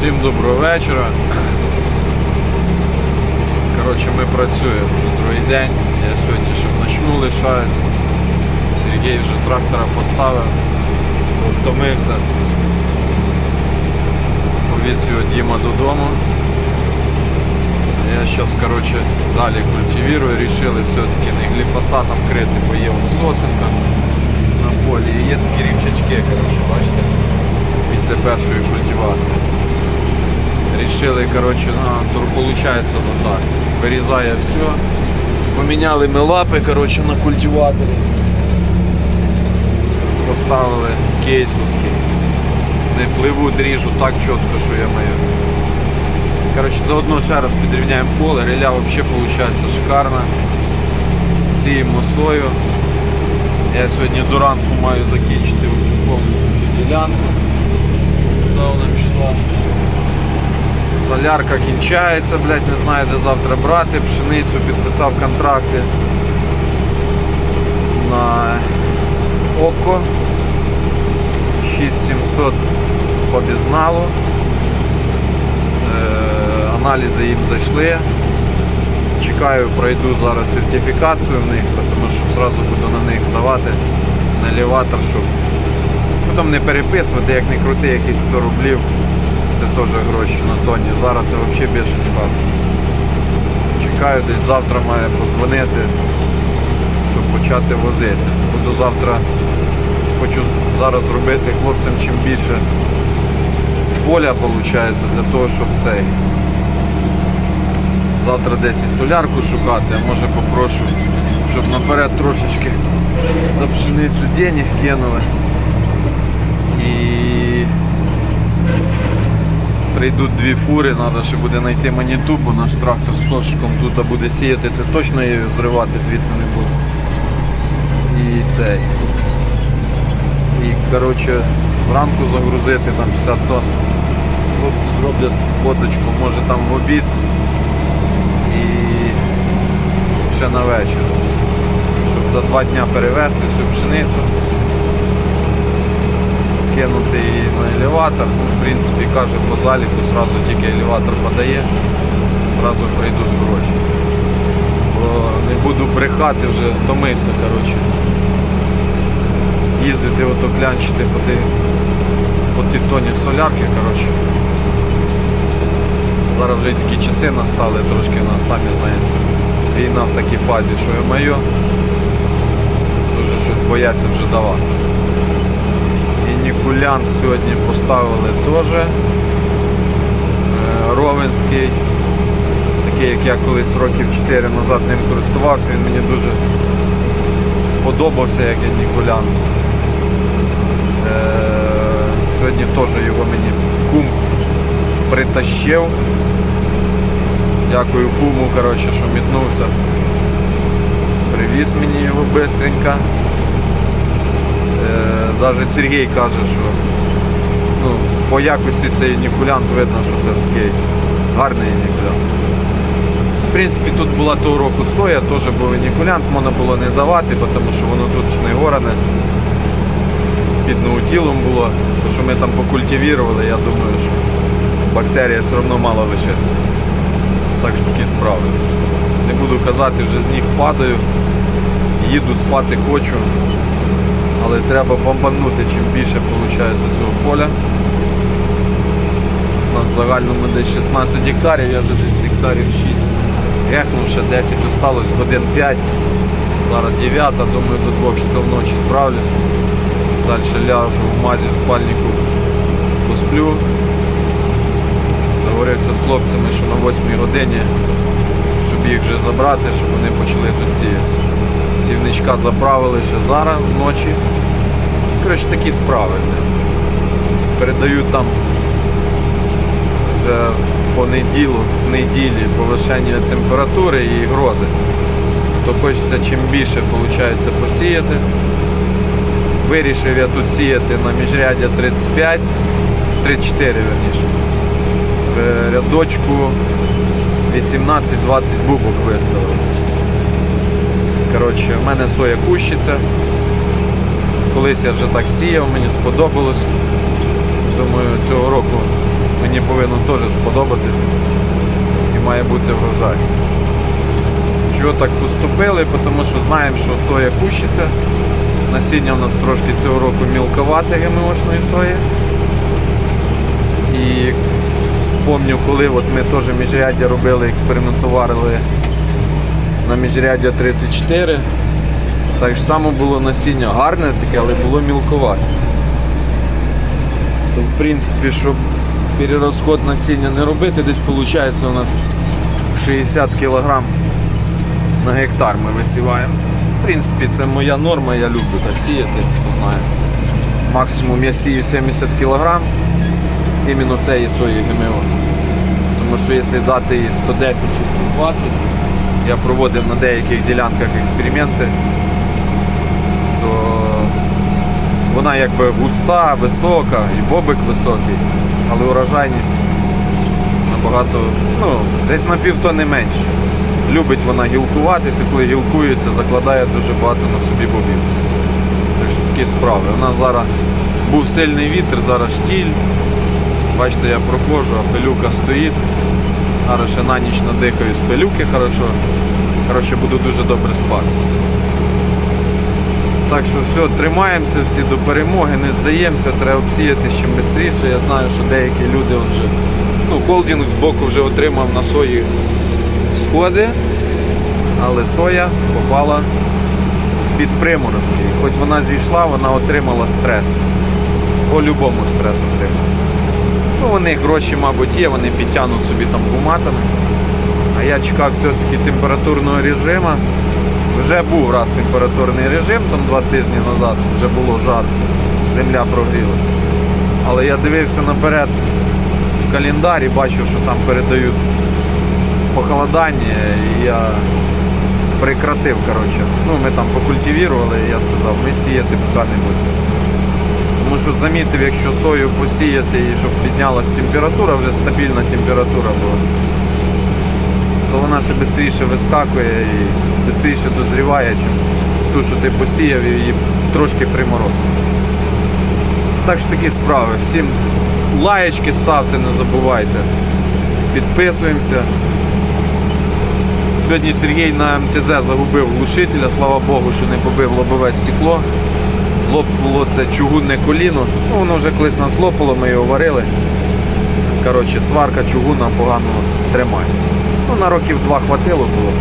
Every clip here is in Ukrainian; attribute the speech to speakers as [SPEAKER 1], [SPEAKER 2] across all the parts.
[SPEAKER 1] Всім доброго вечора. Коротше, ми працюємо вже другий день. Я сьогодні ще вночну лишаюсь. Сергій вже трактора поставив, втомився. Повіз його Діма додому. Я зараз коротше, далі культивірую, рішили все-таки не гліфосатом крити, бо є сосенка на полі. І є такі рівчачки, коротше, бачите, після першої культивації. Рішили, коротше, на, то виходить ну так. Вирізає все. Поміняли ми лапи, коротше, на культиваторі. Поставили кейсовський. Не пливуть, ріжу так чітко, що я маю. Коротше, заодно ще раз підрівняємо поле. Реля взагалі виходить шикарна. Сіємо сою. Я сьогодні до ранку маю закінчити повністю ділянку. Вона пішла? Солярка кінчається, блядь, не знаю де завтра брати. Пшеницю підписав контракти на ОКО 6700 по. Е, аналізи їм зайшли. Чекаю, пройду зараз сертифікацію в них, тому що одразу буду на них здавати на елеватор, щоб потім не переписувати, як не крути якісь 100 рублів. Це теж гроші на тоні. Зараз це взагалі більше не бачу. Чекаю, десь завтра має позвонити, щоб почати возити. Буду завтра, хочу зараз зробити хлопцям чим більше поля виходить, для того, щоб цей. Завтра десь і солярку шукати, а може попрошу, щоб наперед трошечки за пшеницю денег кинули. І прийдуть дві фури, треба ще буде знайти маніту, бо наш трактор з кошиком тут буде сіяти, це точно її зривати звідси не буде. І цей. І коротше зранку загрузити там 50 тонн. Хлопці зроблять водочку, може там в обід і ще на вечір. Щоб за два дня перевезти всю пшеницю, скинути на елеватор. В принципі, каже по заліку, зразу тільки елеватор подає, зразу прийдуть гроші. Бо не буду брехати, вже втомився, коротше. Їздити ото клянчити по тій, по тій тоні солярки, коротше. Зараз вже такі часи настали трошки на самі знаєте. Війна в такій фазі, що я маю. Дуже щось бояться вже давати. І Нікулянт сьогодні поставили теж. Е, Ровенський. Такий, як я колись років 4 назад ним користувався, він мені дуже сподобався, як я Нікулянт. Е, Сьогодні теж його мені кум притащив. Дякую куму, коротше, що мітнувся. Привіз мені його бистренько. Навіть Сергій каже, що ну, по якості цей нікулянт видно, що це такий гарний нікулянт. В принципі, тут була того року соя, теж був нікулянт, можна було не давати, тому що воно тут не горане. Під наутілом було, то що ми там покультивірували, я думаю, що бактерія все одно мала лишитися. Так що такі справи. Не буду казати, вже з ніг падаю, їду спати хочу, але треба бомбанути, чим більше виходить цього поля. У нас в загальному десь 16 гектарів, я вже десь гектарів 6 гехнув, ще 10 осталось, годин 5. Зараз 9, думаю, до 2 часов ночі справлюсь. Далі ляжу в мазі в спальнику, посплю. Договорився з хлопцями, що на 8 годині, щоб їх вже забрати, щоб вони почали тут ці сівничка заправили ще зараз вночі. Коротше, такі справи. Передають там вже в понеділок, з неділі повишення температури і грози. То хочеться чим більше виходить, посіяти. Вирішив я тут сіяти на міжряддя 35, 34 верніше. Рядочку 18-20 бубок виставив. Коротше, в мене соя кущиця. Колись я вже так сіяв, мені сподобалось. Думаю, цього року мені повинно теж сподобатись і має бути врожай. Чого так поступили? Тому що знаємо, що соя кущиться. Насіння в нас трошки цього року мілковате ГМОшної сої. І пам'ятаю, коли от ми теж міжряддя робили, експериментували на міжряддя 34. Так само було насіння гарне, таке, але було мілковате. То, в принципі, щоб перерозход насіння не робити, десь виходить у нас 60 кг на гектар ми висіваємо. В принципі, це моя норма, я люблю так сіяти, хто знає. Максимум я сію 70 кг іменно цієї сої ГМО. Тому що якщо дати їй 110 чи 120, я проводив на деяких ділянках експерименти, то вона якби густа, висока, і бобик високий, але урожайність набагато, ну, десь на півтони менше. Любить вона гілкуватися, коли гілкується, закладає дуже багато на собі бобів. Так що такі справи. У нас зараз був сильний вітер, зараз штіль. Бачите, я проходжу, а пилюка стоїть. Зараз ще на ніч надихаю з пилюки хорошо. Коротше, буду дуже добре спати. Так що все, тримаємося всі до перемоги, не здаємося, треба обсіяти чим швидше. Я знаю, що деякі люди вже, ну, холдинг з боку вже отримав на сої сходи, але соя попала під приморозки. Хоч вона зійшла, вона отримала стрес. По-любому стрес отримала. Ну, вони гроші, мабуть, є, вони підтягнуть собі там буматами. А я чекав все-таки температурного режиму. Вже був раз температурний режим, там два тижні назад, вже було жарко, земля прогрілася. Але я дивився наперед в календар і бачив, що там передають похолодання, і я прекратив. Коротше. Ну, ми там покультивірували, і я сказав, ми сіяти поки не будемо. Тому що замітив, якщо сою посіяти і щоб піднялась температура, вже стабільна температура була, то вона ще швидше вискакує і швидше дозріває, ніж ту, що ти посіяв і її трошки приморозив. Так що такі справи. Всім лаєчки ставте, не забувайте. Підписуємося. Сьогодні Сергій на МТЗ загубив глушителя, слава Богу, що не побив лобове стекло. Лопнуло це чугунне коліно. Ну, воно вже колись нас лопало, ми його варили. Коротше, сварка чугуна погано тримає. Ну, на років два хватило було.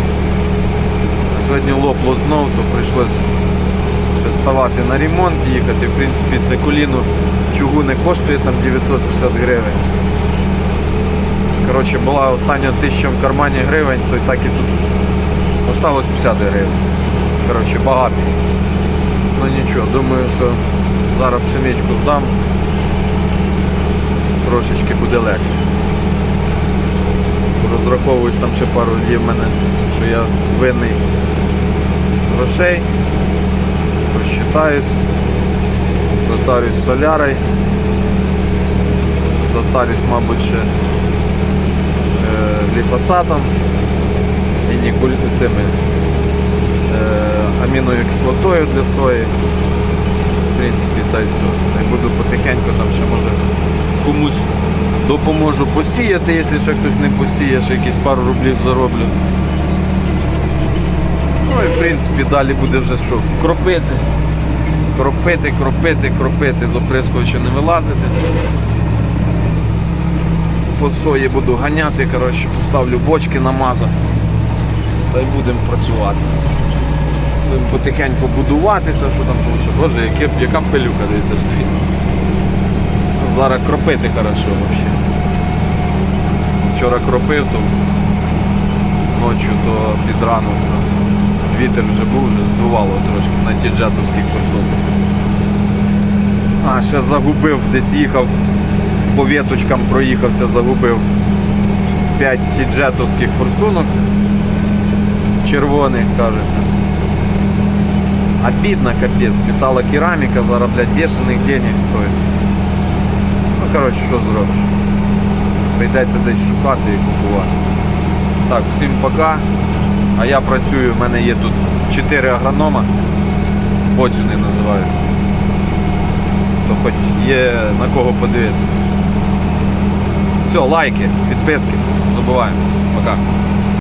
[SPEAKER 1] Сьогодні лопло знов, то прийшлося ще ставати на ремонт, їхати. В принципі, це коліно чугуне коштує там 950 гривень. Коротше, була остання тисяча в кармані гривень, то й так і тут осталось 50 гривень. Коротше, багато. Ну нічого, думаю, що зараз пшеничку здам. Трошечки буде легше. Розраховуюсь там ще пару днів мене, що я винний грошей. Просчитаюсь. Затарюсь солярой. Затарюсь, мабуть, ще е, гліфосатом і нікуль цими аміною кислотою для сої. В принципі, та й все. Й буду потихеньку там ще може комусь допоможу посіяти, якщо ще хтось не посіє, ще якісь пару рублів зароблю. Ну і в принципі далі буде вже що, кропити. Кропити, кропити, кропити, з оприскувача не вилазити. По сої буду ганяти, коротше, поставлю бочки намазав. Та й будемо працювати. Будемо потихеньку будуватися, що там. Боже, яке, яка пилюка дивіться стоїть. Зараз кропити хорошо взагалі. Вчора кропив, то ночі то під ранок. Вітер вже був, вже здувало трошки на ті джетовських форсунках. А, ще загубив, десь їхав, по віточкам проїхався, загубив 5 тіджетовських форсунок. Червоних, кажеться. Обидно, капець, металокераміка зараз, блядь, бешених денег стоїть. Ну, коротше, що зробиш? Прийдеться десь шукати і купувати. Так, всім пока. А я працюю, в мене є тут 4 агронома. Боцюни називаються. То хоч є на кого подивитися. Все, лайки, підписки. Забуваємо. Пока.